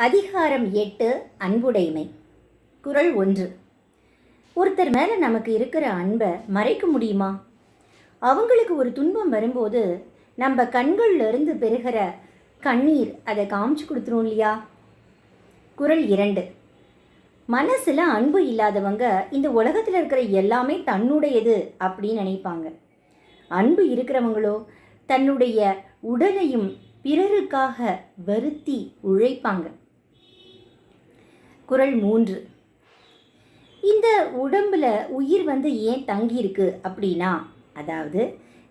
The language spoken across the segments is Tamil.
அதிகாரம் எட்டு அன்புடைமை. குரல் ஒன்று. ஒருத்தர் மேலே நமக்கு இருக்கிற அன்பை மறைக்க முடியுமா? அவங்களுக்கு ஒரு துன்பம் வரும்போது நம்ம கண்கள்லேருந்து பெறுகிற கண்ணீர் அதை காமிச்சு கொடுத்துரும் இல்லையா? குரல் இரண்டு. மனசில் அன்பு இல்லாதவங்க இந்த உலகத்தில் இருக்கிற எல்லாமே தன்னுடையது அப்படின்னு நினைப்பாங்க. அன்பு இருக்கிறவங்களோ தன்னுடைய உடலையும் பிறருக்காக வருத்தி உழைப்பாங்க. குரல் மூன்று. இந்த உடம்பில் உயிர் வந்து ஏன் தங்கியிருக்கு அப்படின்னா அதாவது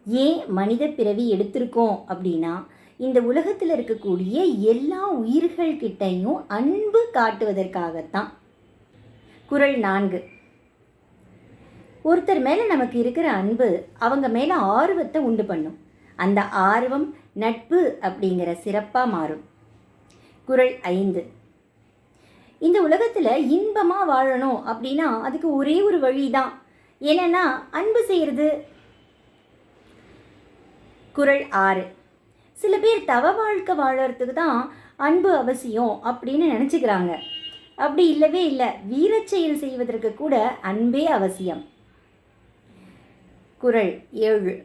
ஏன் மனித பிறவி எடுத்திருக்கோம் அப்படின்னா இந்த உலகத்தில் இருக்கக்கூடிய எல்லா உயிர்கள்கிட்டையும் அன்பு காட்டுவதற்காகத்தான். குரல் நான்கு. ஒருத்தர் மேலே நமக்கு இருக்கிற அன்பு அவங்க மேலே ஆர்வத்தை உண்டு பண்ணும். அந்த ஆர்வம் நட்பு அப்படிங்கிற சிறப்பாக மாறும். குரல் ஐந்து. இந்த உலகத்தில் இன்பமாக வாழணும் அப்படின்னா அதுக்கு ஒரே ஒரு வழி தான் என்னென்னா அன்பு செய்கிறது குறள் ஆறு. சில பேர் தவ வாழ்க்கை வாழறதுக்கு தான் அன்பு அவசியம் அப்படின்னு நினச்சிக்கிறாங்க. அப்படி இல்லவே இல்லை. வீரச்செயல் செய்வதற்கு கூட அன்பே அவசியம். குறள் ஏழு.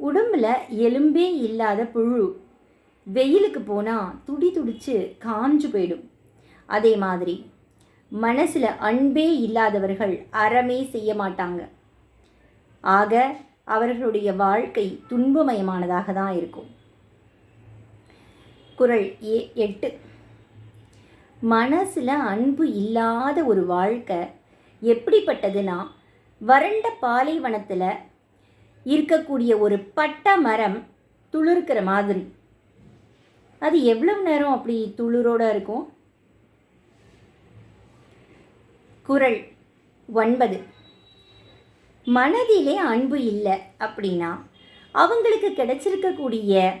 உடம்புல எலும்பே இல்லாத புழு. வெயிலுக்கு போனால் துடி துடிச்சு காஞ்சு போயிடும். அதே மாதிரி. மனசில் அன்பே இல்லாதவர்கள் அறமே செய்ய மாட்டாங்க. ஆக அவர்களுடைய வாழ்க்கை துன்பமயமானதாக தான் இருக்கும். குறள் ஏ எட்டு. மனசில் அன்பு இல்லாத ஒரு வாழ்க்கை எப்படிப்பட்டதுன்னா வறண்ட பாலைவனத்தில் இருக்கக்கூடிய ஒரு பட்ட மரம் துளிர்க்கிற மாதிரி. அது எவ்வளவு நேரம் அப்படி துளிரோட இருக்கும்? குறள் ஒன்பது. மனதிலே அன்பு இல்லை அப்படின்னா அவங்களுக்கு கிடைச்சிருக்கக்கூடிய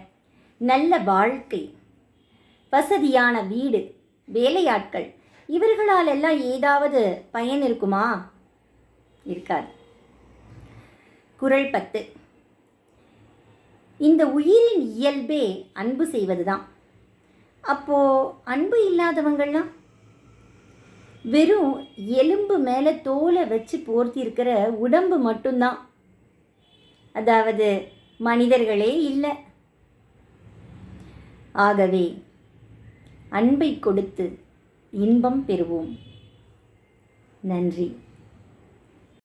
நல்ல வாழ்க்கை வசதியான வீடு வேலையாட்கள் இவர்களால் எல்லாம் ஏதாவது பயன் இருக்குமா? இருக்காது. குறள் பத்து. இந்த உயிரின் இயல்பே அன்பு செய்வது தான் அப்போது அன்பு இல்லாதவங்கள்லாம் வெறும் எலும்பு மேலே தோலை வச்சு போர்த்திருக்கிற உடம்பு மட்டும்தான். அதாவது மனிதர்களே இல்லை. ஆகவே அன்பை கொடுத்து இன்பம் பெறுவோம். நன்றி.